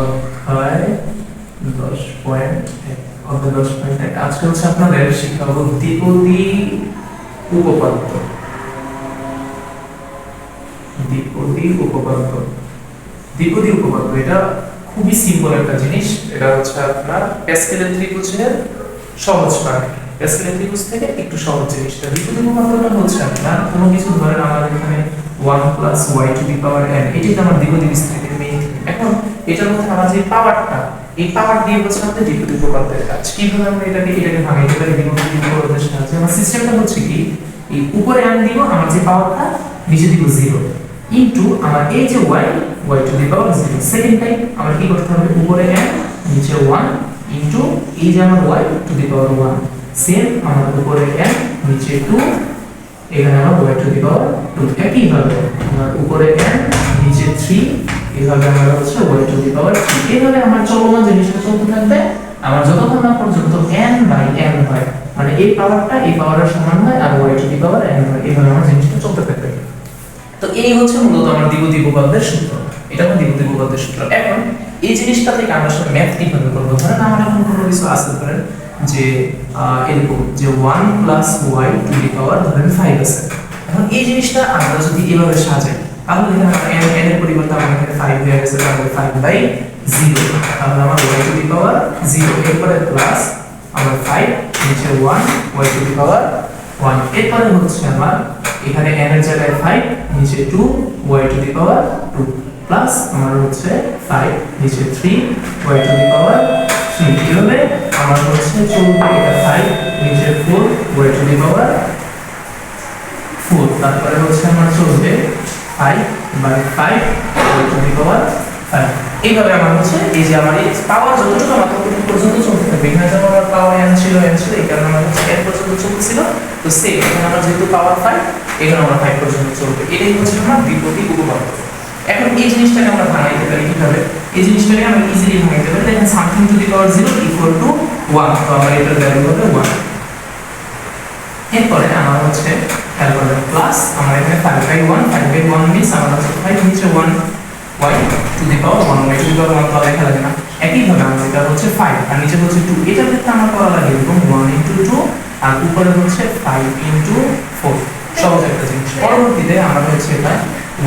অধ্যায় দশ পয়েন্ট অধ্যায় দশ পয়েন্ট এক। আজকে হচ্ছে আপনাদের শিক্ষাবো দ্বিপদী উপপাদ্য। দ্বিপদী উপপাদ্য। দ্বিপদী উপপাদ্য, এটা খুবই সিম্পল একটা জিনিস। এটা হচ্ছে আপনার প্যাসকেলের ত্রিভুজের সহজ পার্ট প্যাসকেলের ত্রিভুজ থেকে একটু সহজ জিনিসটা দ্বিপদী উপপাদ্যটা হচ্ছে আপনার কোনো কিছু ধরেন আমার এখানে 1 plus y to the power এটাই তো আমার দ্বিপদী বিস্তৃতির মেইন এখন এটার মধ্যে আমার যে পাওয়ারটা এই পাওয়ার দিয়ে হচ্ছে আমাদের দ্বিপদী উপপাদ্যের কাজ। কীভাবে আমরা এটাকে এটাকে ভাঙাইতে পারি দ্বিপদী উপপাদ্যের সাহায্যে। আমার সিস্টেমটা হচ্ছে কি, এই উপরে n দিব, আমার যে পাওয়ারটা নিচে দিব জিরো ইনটু আমার এই যে y y to the power zero second time আমার কি করতে হবে? উপরে n, নিচে 1 ইনটু এই যে আমার y to the power 1 same আমার উপরে n, নিচে 2 এখানে আমার y টু দি পাওয়ার 2 একই ভাবে আমার উপরে n, নিচে 3 এইভাবে আমার হচ্ছে y টু দি পাওয়ার 3 এইভাবে আমার চলমান জিনিসটা চলতে থাকবে? আমার যতক্ষণ না পর্যন্ত n বাই n হয় মানে এই পাওয়ারটা এই পাওয়ারের সমান হয় আর y to the power n হয়, এইভাবে আমার জিনিসটা চলতে থাকবে। তো এই হচ্ছে মূলত আমার দ্বিপদী উপপাদ্যের সূত্র। এটা আমার দ্বিপদী উপপাদ্যের সূত্র। এখন এই জিনিসটা থেকে আমরা আসলে ম্যাথ কীভাবে করব? ধরেন আমার এখন কোনো কিছু আসতে পারেন যে এরকম যে one plus y to the power ধরেন ফাইভ আছে। এখন এই জিনিসটা আমরা যদি এভাবে সাজাই তাহলে এখানে n n এর পরিবর্তে আমার এখানে ফাইভ হয়ে গেছে তাহলে ফাইভ বাই জিরো তাহলে আমার y to the power zero এরপরে প্লাস আমার ফাইভ নিচে one y to the power one এরপরে হচ্ছে আমার এখানে n এর জায়গায় 5 নিচে 2 y to the power 2 plus আমার হচ্ছে 5 নিচে 3 y টু দি পাওয়ার 3 এভাবে আমার হচ্ছে চলবে এটা 5 নিচে 4 y টু দি পাওয়ার 4 তারপরে হচ্ছে আমার চলবে 5 বাই 5 টু দি পাওয়ার 5 এইভাবে আমার হচ্ছে, এই যে আমার এই পাওয়ার যতটুকু আমার ততটুকু পর্যন্ত চলতে থাকবে এখানে যেমন আমার পাওয়ার n ছিল n ছিল, এই কারণে আমার হচ্ছে n পর্যন্ত চলতেছিল, তো সেম এখানে আমার যেহেতু পাওয়ার 5 এখানে আমার 5 পর্যন্ত চলবে। এটাই হচ্ছে আমার দ্বিপদী উপপাদ্য। এখন এই জিনিসটাকে আমরা ভাঙাইতে পারি কীভাবে? এই জিনিসটাকে আমরা ইজিলি ভাঙাইতে পারি, দেখেন something to the power 0 equal to 1 তো আমার এটার ভ্যালু হবে 1 এরপরে আমার হচ্ছে তারপরে প্লাস আমার এখানে 5 বাই 1 5 বাই 1 মিন্স আমার হচ্ছে 5 নিচে 1 y to the power 1 y to the power 1 তো লেখা লাগে না। একইভাবে আমার এটা হচ্ছে 5 আর নিচে হচ্ছে 2 এটার ক্ষেত্রে আমার করা লাগে এরকম 1 ইনটু 2 আর উপরে হচ্ছে 5 ইনটু 4 সহজ একটা জিনিস। পরবর্তীতে আমার হচ্ছে এটা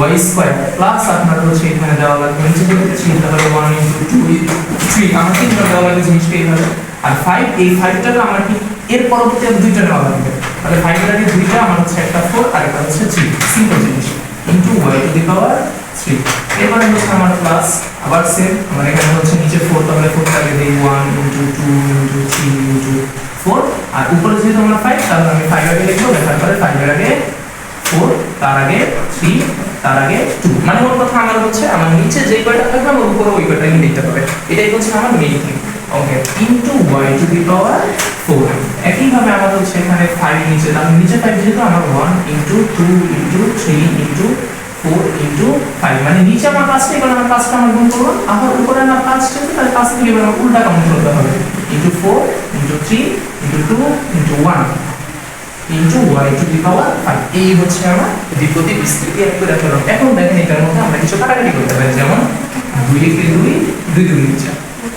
y স্কয়ার প্লাস আপনার হচ্ছে এখানে দেওয়া লাগবে, নিচে থেকে 3 তাহলে 1 ইনটু 2 3 আমার তিনটা দেওয়া লাগবে জিনিসটা এইভাবে। আর 5 এই 5টাকে আমার কি এর পরবর্তী দুইটা নেওয়া লাগবে। তাহলে 5 এর আগে দুইটা, আমার হচ্ছে একটা ফোর আর একটা হচ্ছে 3 সিম্পল জিনিস। Into y to the power 3 এরপরে হচ্ছে আমার প্লাস আবার সেম আমার এখানে হচ্ছে নিচে ফোর তাহলে ফোর থাকে দেই one into two into three into four আর উপরে যেহেতু আমরা 5 তাহলে আমি 5 আগে লিখব, লেখার পরে 5 এর আগে ফোর তার আগে থ্রি তার আগে টু মানে ওর কথা? আমার হচ্ছে, আমার নিচে যে কয়টা থাকবে, আমার উপরে ওই কয়টাই লিখতে হবে এটাই হচ্ছে আমার main thing okay into y to the power 4 একইভাবে আমার হচ্ছে এখানে 5 নিচে, তার নিচে 5 যেহেতু আমার 1 ইনটু 2 ইনটু 3 ইনটু 4 ইনটু 5 মানে নিচে আমার পাঁচটা এবার আমার পাঁচটা আমার গুণ করব। আবার উপরে আমার পাঁচটা আছে, তাহলে পাঁচ থেকে এবার আমার উল্টা কাউন্ট করতে হবে। Into 4 into 3 into 2 into 1 into y to the power 5 এই হচ্ছে আমার দ্বিপদী বিস্তৃতি আমি করে এখন দেখেন এটার মধ্যে আমরা কিছু কাটাকাটি করতে পারি। যেমন 2 একে 2 2 দুই নিচে।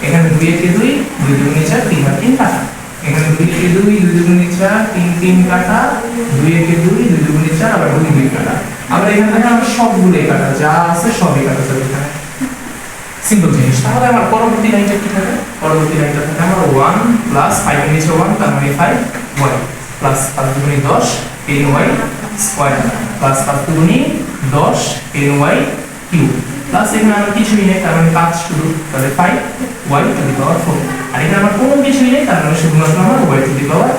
এখানে 2 একে 2 2 দুই নিচে 3 আর 3 কাটা। এখানে 2 একে 2 2 দুই নিচে 3 3 কাটা। 2 একে 2 2 দুই নিচে আবার 2 দুই কাটা। আবার এখানে দেখেন আমরা সবগুলোই কাটা। যা আছে সবই কাটা যাবে এখানে। সিম্পল জিনিস। তাহলে আমার পরবর্তী লাইনটা কি থাকে? পরবর্তী লাইনটা থাকে আমার 1 প্লাস 5 এর নিচে 1 তার মানে 5 y প্লাস 5 দুগুণে 10 10y স্কয়ার প্লাস 5 দুগুণে 10 10y কিউব প্লাস এখানে আমার কিছুই নেই, তার মানে 5 শুধু, তাহলে 5 y টু দি পাওয়ার 4 আর এখানে আমার কোনো কিছুই নেই, তার মানে শুধুমাত্র আমার y টু দি পাওয়ার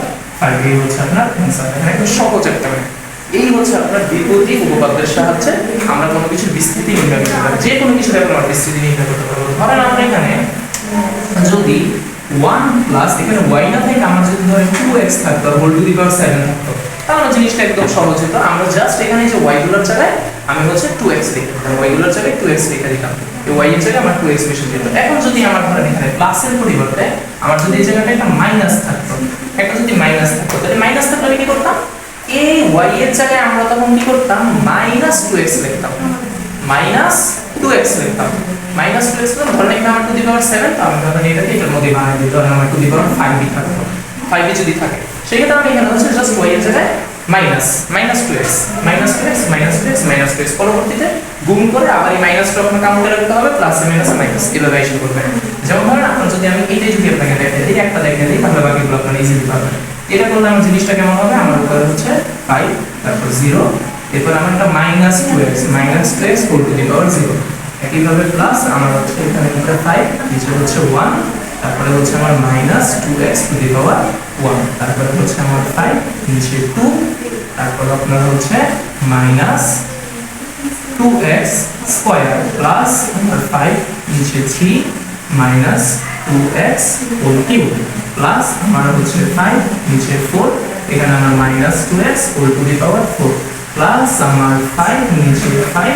5 এই হচ্ছে আপনার অ্যান্সার এখানে একদম সহজ একটা ম্যাথ এই হচ্ছে আপনার দ্বিপদী উপপাদ্যের সাহায্যে আমরা কোনো কিছু বিস্তৃতি নির্ণয় করতে পারি। যে কোনো কিছু আমরা বিস্তৃতি নির্ণয় করতে পারব। ধরেন আমরা এখানে যদি 1 প্লাস এখানে y না থেকে, আমার যদি ধরেন 2x থাকতো আর হোল টু দি পাওয়ার 7 থাকতো, তাহলে জিনিসটা একদম সহজ হতো। আমরা জাস্ট এখানে যে y গুলোর জায়গায় আমি হচ্ছে 2x লিখে দিতাম y গুলোর জায়গায় 2x লিখে দিতাম এই y এর জায়গায় আমার 2x বেশি যেত। এখন যদি আমার ধরেন এখানে প্লাসের পরিবর্তে আমার যদি এই জায়গাটা একটা মাইনাস থাকতো, একটা যদি মাইনাস থাকতো, তাহলে মাইনাস থাকলে আমি কি করতাম? এই y এর জায়গায় আমরা তখন কি করতাম? মাইনাস টু এক্স লিখতাম। মাইনাস টু এক্স লিখতাম। মাইনাস টু এক্স ধরেন এখানে আমার টু দি পাওয়ার সেভেন তো আমি ধরেন এটাকে এটার মধ্যে বানিয়ে দিই ধরেন আমার to the power five B থাকে ফাইভ যদি থাকে, সেক্ষেত্রে আমি এখানে হচ্ছে জাস্ট ওয়াই এর জায়গায় minus minus two x minus two x minus two x minus two x পরবর্তীতে গুণ করে আবার এই মাইনাসটা আপনার কাউন্টে রাখতে হবে প্লাস মাইনাস মাইনাস এভাবে এসে করবেন। যেমন ধরেন আপনার যদি আমি এইটাই যদি আপনাকে দেখে দিই একটা দেখে দিই তাহলে বাকিগুলো আপনারা ইজিলি পাবেন। এটা করলে আমার জিনিসটা কেমন হবে? আমার উপরে হচ্ছে ফাইভ তারপর জিরো এরপর আমার একটা minus two x minus two x four to the power zero একইভাবে প্লাস আমার হচ্ছে এখানে একটা ফাইভ নিচে হচ্ছে ওয়ান তারপরে হচ্ছে আমার minus two x to the power one, তারপরে হচ্ছে আমার ফাইভ নিচে টু তারপর আপনার হচ্ছে minus two x square plus আমার ফাইভ নিচে three minus two x whole cube plus আমার হচ্ছে ফাইভ নিচে ফোর এখানে আমার minus two x whole to the power four plus আমার ফাইভ নিচে ফাইভ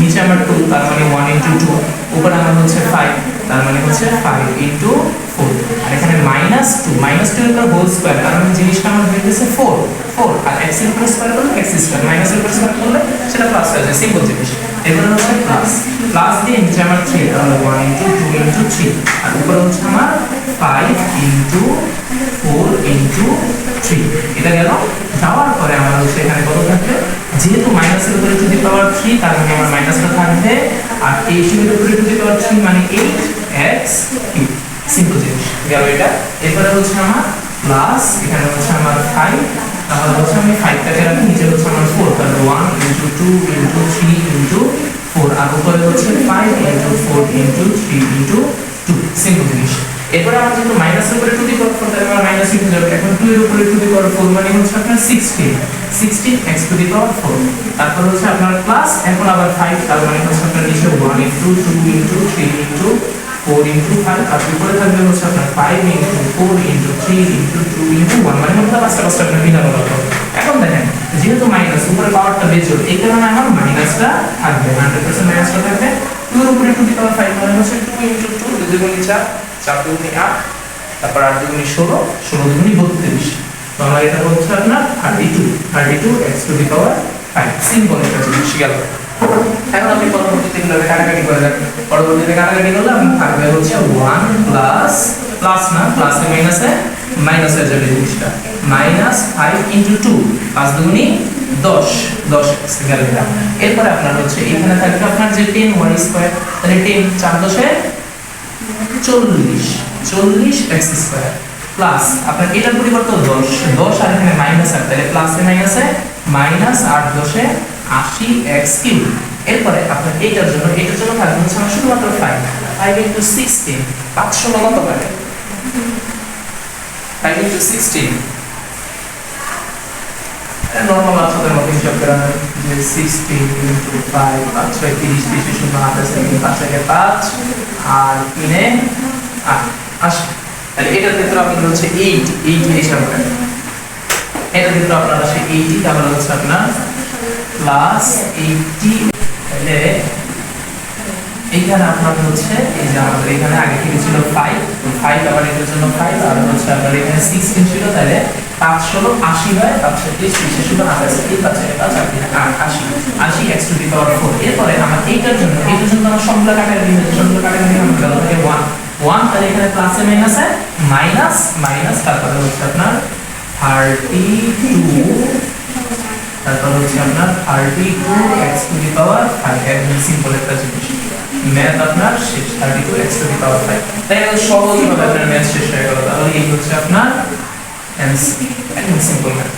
নিচে আমার টু তার মানে ওয়ান ইন্টু টু উপরে আমার হচ্ছে ফাইভ তার মানে হচ্ছে ফাইভ ইন্টু ফোর আর এখানে মাইনাস টু মাইনাস টু এর হোল স্কোয়ার মানে জিনিসটা আমার হয়ে গেছে ফোর ফোর আর এক্সের উপরে স্কোয়ার করলে এক্স স্কোয়ার মাইনাস এর উপরে স্কোয়ার করলে সেটা প্লাস হয়ে যায় সিম্পল জিনিস। এরপরে হচ্ছে প্লাস প্লাস দিয়ে নিচে আমার থ্রি তাহলে one into two into three আর উপরে হচ্ছে আমার five into four into three এটা গেল যাওয়ার পরে আমার হচ্ছে এখানে কত থাকবে? যেহেতু মাইনাসের উপরে টু দি পাওয়ার থ্রি তার মানে আমার মাইনাসটা থাকবে। আর এইট এর উপরে টু দি পাওয়ার থ্রি মানে এইট এক্স সিম্পল জিনিস। গেল এটা। এরপরে হচ্ছে আমার প্লাস এখানে হচ্ছে আমার ফাইভ তাহলে হচ্ছে আমি ফাইভটাকে রাখি, নিচে হচ্ছে আমার ফোর তাহলে one into two into three into four আর উপরে হচ্ছে five into four into three into two simple জিনিস। এরপরে আমার যেহেতু মাইনাসের উপরে টু দি পাওয়ার ফোর তাহলে মাইনাস ইন্টু যাবে এখন টু এর উপরে টু দি পাওয়ার ফোর মানে হচ্ছে আপনার sixteen sixteen x to the power four তারপর হচ্ছে আপনার প্লাস এখন আবার ফাইভ তার মানে হচ্ছে আপনার নিচে one into two into three into four into five আর উপরে থাকবে হচ্ছে আপনার five into four into three into two into one মানে মধ্যে পাঁচটা পাঁচটা আপনার হবে এখন দেখেন, যেহেতু মাইনাস উপরে পাওয়ারটা হবে এই কারণে আমার মাইনাসটা থাকবে হান্ড্রেড পার্সেন্ট মাইনাসটা থাকবে। টু এর উপরে টু দি পাওয়ার ফাইভ মানে হচ্ছে টু ইন্টু টু দুই দুগুণি চার চার দুগুণি আট, তারপর আট দুগুণি ষোলো ষোলো দুগুণি বত্রিশ। আমার এটা হচ্ছে আপনার thirty two thirty two x to the power five simple একটা জিনিস, গেল। এখন আপনি পরবর্তীতে কীভাবে কাটাকাটি করে যাবেন পরবর্তীতে কাটাকাটি করলে আপনার থাকবে হচ্ছে ওয়ান প্লাস প্লাস না প্লাসে মাইনাসে মাইনাস হয়ে যাবে জিনিসটা। মাইনাস ফাইভ ইন্টু টু পাঁচ দুগুণি দশ দশ গেল। এরপরে আপনার হচ্ছে এখানে থাকবে আপনার যে টেন ওয়াই স্কোয়ার তাহলে টেন চার দশে চল্লিশ চল্লিশ এক্স স্কোয়ার প্লাস আপনার এটার পরিবর্তন দশ দশ আর এখানে মাইনাস আট, তাহলে প্লাসে মাইনাসে মাইনাস আট দশে আশি এক্স কিউ এরপরে আপনার এইটার জন্য, এটার জন্য থাকবে হচ্ছে আমার শুধুমাত্র ফাইভ ফাইভ ইন্টু সিক্সটিন পাঁচশো কত পারে ফাইভ ইন্টু সিক্সটিন নর্মাল বাচ্চাদের মতো হিসাব করা হয় যে সিক্সটিন ইন্টু ফাইভ পাঁচ ছয় তিরিশ তিরিশ শূন্য আঠাশ পাঁচ একে পাঁচ আর তিনে আট আশি তাহলে এটার ক্ষেত্রে আপনার হচ্ছে এইট এইট হিসাব করেন এটার ক্ষেত্রে আপনার আসে এইটি তাহলে হচ্ছে আপনার প্লাস এইটি তাহলে এইখানে আপনার হচ্ছে, এই যে আমাদের এখানে আগে থেকে ছিল ফাইভ ফাইভ আবার এটার জন্য ফাইভ আর হচ্ছে আপনার এখানে সিক্সটিন ছিল, তাহলে পাঁচ ষোলো, আশি হয়, পাঁচ ছত্রিশ তিরিশে ষোলো আঠাশ তিন, পাঁচ চারে পাঁচ, আট আশি আশি x to the power four এরপরে আমার এইটার জন্য এইটার জন্য আমার সবগুলো কাটাকাটি হয়েছে সবগুলো কাটাকাটি আমার গেল থেকে ওয়ান ওয়ান তাহলে এখানে প্লাসে মাইনাসে মাইনাস মাইনাস তারপরে হচ্ছে আপনার থার্টি টু তারপর হচ্ছে আপনার thirty two x to the power five একদম সিম্পল একটা জিনিস। ম্যাথ আপনার শেষ thirty two x to the power five তাই এটা সহজভাবে আপনার ম্যাথ শেষ হয়ে গেল। তাহলে এই হচ্ছে আপনার অ্যান্সার একদম সিম্পল ম্যাথ